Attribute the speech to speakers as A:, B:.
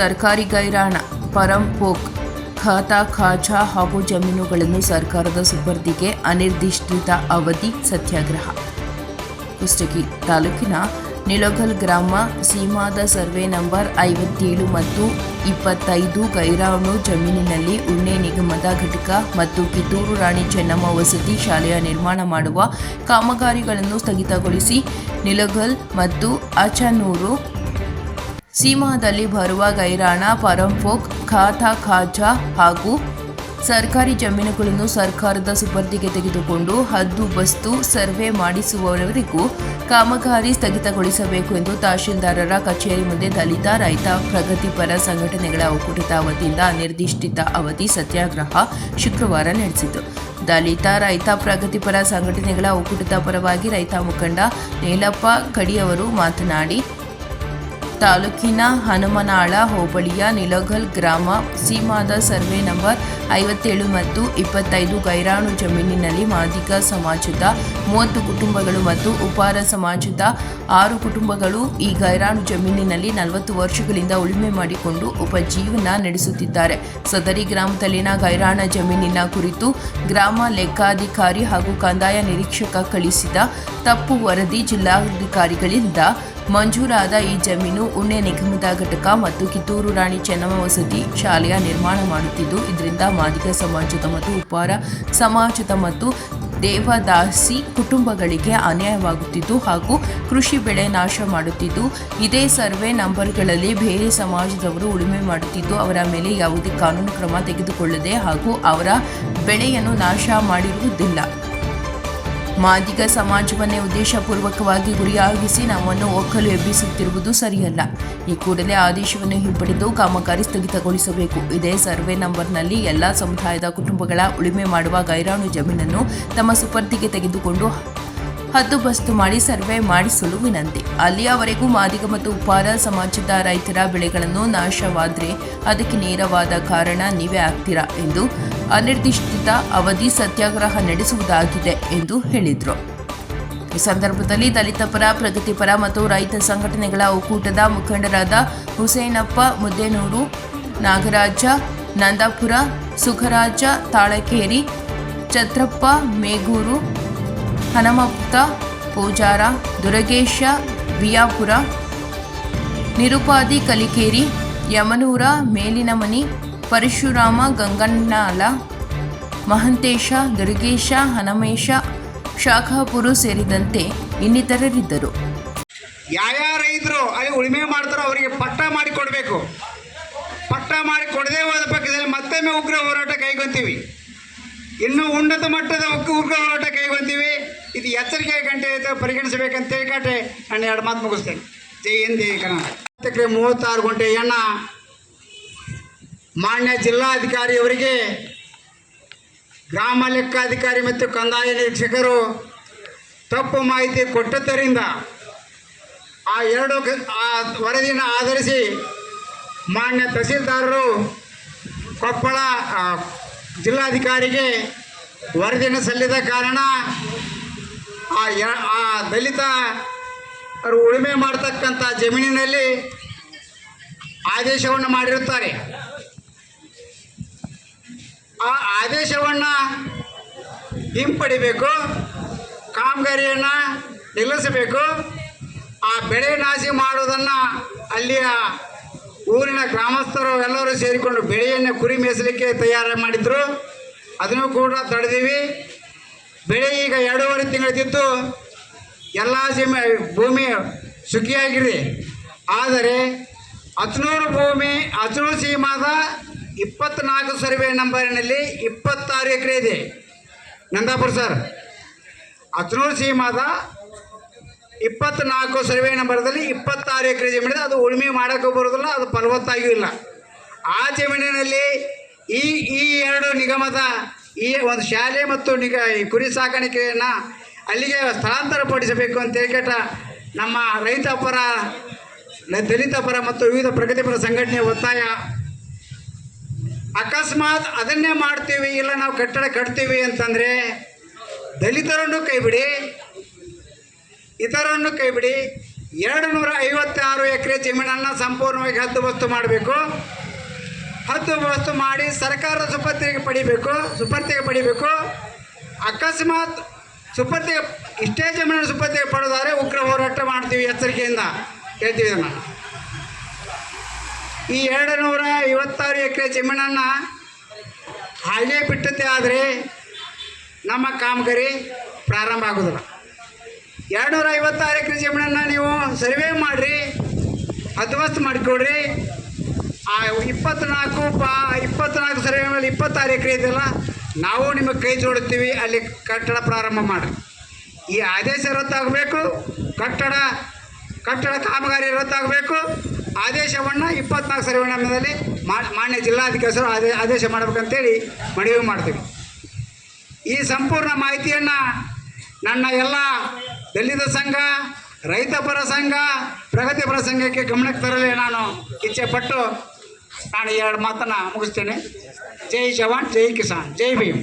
A: ಸರ್ಕಾರಿ ಗೈರಾಣ ಪರಂಪೋಕ್ ಖಾತಾ ಖಾಜಾ ಹಾಗೂ ಜಮೀನುಗಳನ್ನು ಸರ್ಕಾರದ ಸುಪರ್ದಿಗೆ ಅನಿರ್ದಿಷ್ಟಿತ ಅವಧಿ ಸತ್ಯಾಗ್ರಹ. ಕುಷ್ಟಗಿ ತಾಲೂಕಿನ ನಿಲೋಘಲ್ ಗ್ರಾಮ ಸೀಮಾದ ಸರ್ವೆ ನಂಬರ್ ಐವತ್ತೇಳು ಮತ್ತು ಇಪ್ಪತ್ತೈದು ಗೈರಾಣು ಜಮೀನಿನಲ್ಲಿ ಉಣ್ಣೆ ನಿಗಮದ ಘಟಕ ಮತ್ತು ಕಿತ್ತೂರು ರಾಣಿ ಚೆನ್ನಮ್ಮ ವಸತಿ ಶಾಲೆಯ ನಿರ್ಮಾಣ ಮಾಡುವ ಕಾಮಗಾರಿಗಳನ್ನು ಸ್ಥಗಿತಗೊಳಿಸಿ ನಿಲೋಘಲ್ ಮತ್ತು ಅಚನೂರು ಸೀಮಾದಲ್ಲಿ ಬರುವ ಗೈರಾಣ ಪರಂಫೋಕ್ ಖಾತಾ ಖಾಜಾ ಹಾಗೂ ಸರ್ಕಾರಿ ಜಮೀನುಗಳನ್ನು ಸರ್ಕಾರದ ಸುಪರ್ದಿಗೆ ತೆಗೆದುಕೊಂಡು ಹದ್ದು ಬಸ್ತು ಸರ್ವೆ ಮಾಡಿಸುವವರೆಗೂ ಕಾಮಗಾರಿ ಸ್ಥಗಿತಗೊಳಿಸಬೇಕು ಎಂದು ತಹಶೀಲ್ದಾರರ ಕಚೇರಿ ಮುಂದೆ ದಲಿತ, ರೈತ, ಪ್ರಗತಿಪರ ಸಂಘಟನೆಗಳ ಒಕ್ಕೂಟದ ವತಿಯಿಂದ ನಿರ್ದಿಷ್ಟಿತ ಅವಧಿ ಸತ್ಯಾಗ್ರಹ ಶುಕ್ರವಾರ ನಡೆಸಿತು. ದಲಿತ, ರೈತ, ಪ್ರಗತಿಪರ ಸಂಘಟನೆಗಳ ಒಕ್ಕೂಟದ ಪರವಾಗಿ ರೈತ ಮುಖಂಡ ನೇಲಪ್ಪ ಕಡಿಯವರು ಮಾತನಾಡಿ ತಾಲೂಕಿನ ಹನುಮನಾಳ ಹೋಬಳಿಯ ನಿಲಗಲ್ ಗ್ರಾಮ ಸೀಮಾದ ಸರ್ವೆ ನಂಬರ್ ಐವತ್ತೇಳು ಮತ್ತು ಇಪ್ಪತ್ತೈದು ಗೈರಾಣು ಜಮೀನಿನಲ್ಲಿ ಮಾದಿಗ ಸಮಾಜದ ಮೂವತ್ತು ಕುಟುಂಬಗಳು ಮತ್ತು ಉಪಾರ ಸಮಾಜದ ಆರು ಕುಟುಂಬಗಳು ಈ ಗೈರಾಣು ಜಮೀನಿನಲ್ಲಿ ನಲವತ್ತು ವರ್ಷಗಳಿಂದ ಉಳುಮೆ ಮಾಡಿಕೊಂಡು ಉಪಜೀವನ ನಡೆಸುತ್ತಿದ್ದಾರೆ. ಸದರಿ ಗ್ರಾಮದಲ್ಲಿನ ಗೈರಾಣ ಜಮೀನಿನ ಕುರಿತು ಗ್ರಾಮ ಲೆಕ್ಕಾಧಿಕಾರಿ ಹಾಗೂ ಕಂದಾಯ ನಿರೀಕ್ಷಕ ಕಳಿಸಿದ ತಪ್ಪು ವರದಿ ಜಿಲ್ಲಾಧಿಕಾರಿಗಳಿಂದ ಮಂಜೂರಾದ ಈ ಜಮೀನು ಉಣ್ಣೆ ನಿಗಮದ ಘಟಕ ಮತ್ತು ಕಿತ್ತೂರು ರಾಣಿ ಚೆನ್ನಮ್ಮ ವಸತಿ ಶಾಲೆಯ ನಿರ್ಮಾಣ ಮಾಡುತ್ತಿದ್ದು, ಇದರಿಂದ ಮಾದಿಗ ಸಮಾಜದ ಮತ್ತು ಉಪಾರ ಸಮಾಜದ ಮತ್ತು ದೇವದಾಸಿ ಕುಟುಂಬಗಳಿಗೆ ಅನ್ಯಾಯವಾಗುತ್ತಿದ್ದು ಹಾಗೂ ಕೃಷಿ ಬೆಳೆ ನಾಶ ಮಾಡುತ್ತಿದ್ದು, ಇದೇ ಸರ್ವೆ ನಂಬರ್ಗಳಲ್ಲಿ ಬೇರೆ ಸಮಾಜದವರು ಉಳುಮೆ ಮಾಡುತ್ತಿದ್ದು, ಅವರ ಮೇಲೆ ಯಾವುದೇ ಕಾನೂನು ಕ್ರಮ ತೆಗೆದುಕೊಳ್ಳದೆ ಹಾಗೂ ಅವರ ಬೆಳೆಯನ್ನು ನಾಶ ಮಾಡಿರುವುದಿಲ್ಲ. ಮಾದಿಗ ಸಮಾಜವನ್ನೇ ಉದ್ದೇಶಪೂರ್ವಕವಾಗಿ ಗುರಿಯಾಗಿಸಿ ನಮ್ಮನ್ನು ಒಕ್ಕಲು ಎಬ್ಬಿಸುತ್ತಿರುವುದು ಸರಿಯಲ್ಲ. ಈ ಕೂಡಲೇ ಆದೇಶವನ್ನು ಹಿಂಪಡೆದು ಕಾಮಗಾರಿ ಸ್ಥಗಿತಗೊಳಿಸಬೇಕು. ಇದೇ ಸರ್ವೆ ನಂಬರ್ನಲ್ಲಿ ಎಲ್ಲ ಸಮುದಾಯದ ಕುಟುಂಬಗಳ ಉಳುಮೆ ಮಾಡುವ ಗೈರಾಣು ಜಮೀನನ್ನು ತಮ್ಮ ಸುಪರ್ದಿಗೆ ತೆಗೆದುಕೊಂಡು ಹದ್ದುಬಸ್ತು ಮಾಡಿ ಸರ್ವೆ ಮಾಡಿಸಲು ವಿನಂತಿ. ಅಲ್ಲಿಯವರೆಗೂ ಮಾದಿಗ ಮತ್ತು ಉಪಾರ ಸಮಾಜದ ರೈತರ ಬೆಳೆಗಳನ್ನು ನಾಶವಾದರೆ ಅದಕ್ಕೆ ನೇರವಾದ ಕಾರಣ ನೀವೇ ಆಗ್ತೀರಾ ಎಂದು ಅನಿರ್ದಿಷ್ಟಿತ ಅವಧಿ ಸತ್ಯಾಗ್ರಹ ನಡೆಸುವುದಾಗಿದೆ ಎಂದು ಹೇಳಿದರು. ಈ ಸಂದರ್ಭದಲ್ಲಿ ದಲಿತ ಪರ ಪ್ರಗತಿಪರ ಮತ್ತು ರೈತ ಸಂಘಟನೆಗಳ ಒಕ್ಕೂಟದ ಮುಖಂಡರಾದ ಹುಸೇನಪ್ಪ ಮುದ್ದೇನೂರು, ನಾಗರಾಜ, ನಂದಾಪುರ ಸುಖರಾಜ ತಾಳಕೇರಿ, ಛತ್ರಪ್ಪ, ಮೇಗೂರು ಹನಮಪ್ತ ಪೂಜಾರ, ದುರಗೇಶ, ಬಿಯಾಪುರ, ನಿರುಪಾದಿ ಕಲಿಕೇರಿ, ಯಮನೂರ, ಮೇಲಿನಮನಿ, ಪರಶುರಾಮ, ಗಂಗಣ್ಣಾಲ, ಮಹಂತೇಶ, ದುರ್ಗೇಶ, ಹನಮೇಶ, ಶಾಖಾಪುರು ಸೇರಿದಂತೆ ಇನ್ನಿತರರಿದ್ದರು.
B: ಯಾವ್ಯಾವ ರೈತರು ಅಲ್ಲಿ ಉಳುಮೆ ಮಾಡ್ತಾರೋ ಅವರಿಗೆ ಪಟ್ಟ ಮಾಡಿ ಕೊಡಬೇಕು. ಪಟ್ಟ ಮಾಡಿ ಕೊಡದೇ ಹೋದ ಪಕ್ಕದಲ್ಲಿ ಮತ್ತೊಮ್ಮೆ ಉಗ್ರ ಹೋರಾಟ ಕೈಗೊಂತೀವಿ. ಇನ್ನು ಉನ್ನತ ಮಟ್ಟದ ಉಕ್ಕು ಉಗ್ರ ಹೋರಾಟ ಕೈಗೊಂತೀವಿ ಇದು ಎಚ್ಚರಿಕೆ ಗಂಟೆ ಪರಿಗಣಿಸಬೇಕಂತ ತಿಳ್ಕಾಟೆ ನಾನು ಎರಡು ಮಾತು ಮುಗಿಸ್ತೇನೆ. ಜೈ ಹಿಂದ್, ಜೈ ಮೂವತ್ತಾರು ಗಂಟೆ ಎಣ್ಣ. ಮಾನ್ಯ ಜಿಲ್ಲಾಧಿಕಾರಿಯವರಿಗೆ ಗ್ರಾಮ ಲೆಕ್ಕಾಧಿಕಾರಿ ಮತ್ತು ಕಂದಾಯ ನಿರೀಕ್ಷಕರು ತಪ್ಪು ಮಾಹಿತಿ ಕೊಟ್ಟದ್ದರಿಂದ ಆ ಎರಡು ಆ ವರದಿಯನ್ನು ಆಧರಿಸಿ ಮಾನ್ಯ ತಹಸೀಲ್ದಾರರು ಕೊಪ್ಪಳ ಜಿಲ್ಲಾಧಿಕಾರಿಗೆ ವರದಿಯನ್ನು ಸಲ್ಲಿದ ಕಾರಣ ಆ ಆ ದಲಿತ ಅವರು ಉಳುಮೆ ಮಾಡ್ತಕ್ಕಂಥ ಜಮೀನಿನಲ್ಲಿ ಆದೇಶವನ್ನು ಮಾಡಿರುತ್ತಾರೆ. ಆ ಆದೇಶವನ್ನು ಹಿಂಪಡಿಬೇಕು, ಕಾಮಗಾರಿಯನ್ನು ನಿಲ್ಲಿಸಬೇಕು, ಆ ಬೆಳೆ ನಾಶಿ ಮಾಡೋದನ್ನು ಅಲ್ಲಿಯ ಊರಿನ ಗ್ರಾಮಸ್ಥರು ಎಲ್ಲರೂ ಸೇರಿಕೊಂಡು ಬೆಳೆಯನ್ನು ಕುರಿ ಮೇಯಿಸಲಿಕ್ಕೆ ತಯಾರು ಮಾಡಿದ್ರು. ಅದನ್ನು ಕೂಡ ತಡೆದೀವಿ. ಬೆಳೆ ಈಗ ಎರಡೂವರೆ ತಿಂಗಳಿದ್ದು ಎಲ್ಲ ಜಮಿ ಭೂಮಿ ಸುಖಿಯಾಗಿದೆ ಆದರೆ ಹತ್ನೂರು ಭೂಮಿ ಹತ್ನೂರು ಸೀಮಾದ ಇಪ್ಪತ್ನಾಲ್ಕು ಸರ್ವೆ ನಂಬರಿನಲ್ಲಿ ಇಪ್ಪತ್ತಾರು ಎಕರೆ ಇದೆ. ನಂದಾಪುರ ಸರ್ ಹತ್ನೂರು ಸೀಮಾದ ಇಪ್ಪತ್ನಾಲ್ಕು ಸರ್ವೆ ನಂಬರ್ದಲ್ಲಿ ಇಪ್ಪತ್ತಾರು ಎಕರೆ ಜಮೀನಿದೆ. ಅದು ಉಳುಮೆ ಮಾಡೋಕ್ಕೂ ಬರೋದಿಲ್ಲ, ಅದು ಫಲವತ್ತಾಗಿಯೂ ಇಲ್ಲ. ಆ ಜಮೀನಿನಲ್ಲಿ ಈ ಈ ಎರಡು ನಿಗಮದ, ಈ ಒಂದು ಶಾಲೆ ಮತ್ತು ನಿಗ ಕುರಿ ಸಾಕಾಣಿಕೆಯನ್ನು ಅಲ್ಲಿಗೆ ಸ್ಥಳಾಂತರಪಡಿಸಬೇಕು ಅಂತ ಹೇಳ್ಕೇಟ ನಮ್ಮ ರೈತ ಪರ, ದಲಿತ ಪರ ಮತ್ತು ವಿವಿಧ ಪ್ರಗತಿಪರ ಸಂಘಟನೆಯ ಒತ್ತಾಯ. ಅಕಸ್ಮಾತ್ ಅದನ್ನೇ ಮಾಡ್ತೀವಿ ಇಲ್ಲ ನಾವು ಕಟ್ಟಡ ಕಟ್ತೀವಿ ಅಂತಂದರೆ ದಲಿತರನ್ನು ಕೈ ಇತರನ್ನು ಕೈ ಬಿಡಿ ಎರಡು ನೂರ ಐವತ್ತಾರು ಎಕರೆ ಜಮೀನನ್ನು ಸಂಪೂರ್ಣವಾಗಿ ಹದ್ದುಬಸ್ತು ಮಾಡಬೇಕು. ಹದ್ದುಬಸ್ತು ಮಾಡಿ ಸರ್ಕಾರದ ಸುಪರ್ತಿಗೆ ಪಡಿಬೇಕು ಸುಪರ್ತಿಗೆ ಪಡಿಬೇಕು. ಅಕಸ್ಮಾತ್ ಸುಪರ್ತಿಗೆ ಇಷ್ಟೇ ಜಮೀನನ್ನು ಸುಪರ್ತಿಗೆ ಪಡೆದಾರೆ ಉಗ್ರ ಹೋರಾಟ ಮಾಡ್ತೀವಿ ಎಚ್ಚರಿಕೆಯಿಂದ. ಹೇಳ್ತೀವಿ ನಾನು ಈ ಎರಡು ನೂರ ಐವತ್ತಾರು ಎಕರೆ ಜಮೀನನ್ನು ಹಾಗೆ ಬಿಟ್ಟತೆ ಆದರೆ ನಮ್ಮ ಕಾಮಗಾರಿ ಪ್ರಾರಂಭ ಆಗೋದಿಲ್ಲ ಎರಡುನೂರ ಐವತ್ತಾರು ಎಕರೆ ಜಮೀನನ್ನು ನೀವು ಸರ್ವೆ ಮಾಡಿರಿ ಹದ್ವಸ್ತು ಮಾಡಿಕೊಡ್ರಿ. ಆ ಇಪ್ಪತ್ತ್ನಾಲ್ಕು ಪಾ ಇಪ್ಪತ್ತ್ನಾಲ್ಕು ಸರ್ವೆ ಮೇಲೆ ಇಪ್ಪತ್ತಾರು ಎಕರೆ ಇದೆಯಲ್ಲ, ನಾವು ನಿಮಗೆ ಕೈ ಜೋಡುತ್ತೀವಿ ಅಲ್ಲಿ ಕಟ್ಟಡ ಪ್ರಾರಂಭ ಮಾಡಿರಿ. ಈ ಆದೇಶ ರದ್ದಾಗಬೇಕು, ಕಟ್ಟಡ ಕಟ್ಟಡ ಕಾಮಗಾರಿ ರದ್ದಾಗಬೇಕು. ಆದೇಶವನ್ನು ಇಪ್ಪತ್ನಾಲ್ಕು ಸರ್ವೆ ಮೇಲೆ ಮಾನ್ಯ ಜಿಲ್ಲಾಧಿಕಾರಿ ಆದೇ, ಆದೇಶ ಮಾಡಬೇಕಂತೇಳಿ ಮನವಿ ಮಾಡ್ತೀವಿ. ಈ ಸಂಪೂರ್ಣ ಮಾಹಿತಿಯನ್ನು ನನ್ನ ಎಲ್ಲ ದಲಿತ ಸಂಘ ರೈತಪರ ಸಂಘ ಪ್ರಗತಿಪರ ಸಂಘಕ್ಕೆ ಗಮನಕ್ಕೆ ತರಲಿ ನಾನು ಇಚ್ಛೆಪಟ್ಟು ನಾನು ಎರಡು ಮಾತನ್ನು ಮುಗಿಸ್ತೇನೆ ಜೈ ಜವಾನ್ ಜೈ ಕಿಸಾನ್ ಜೈ ಭೀಮ್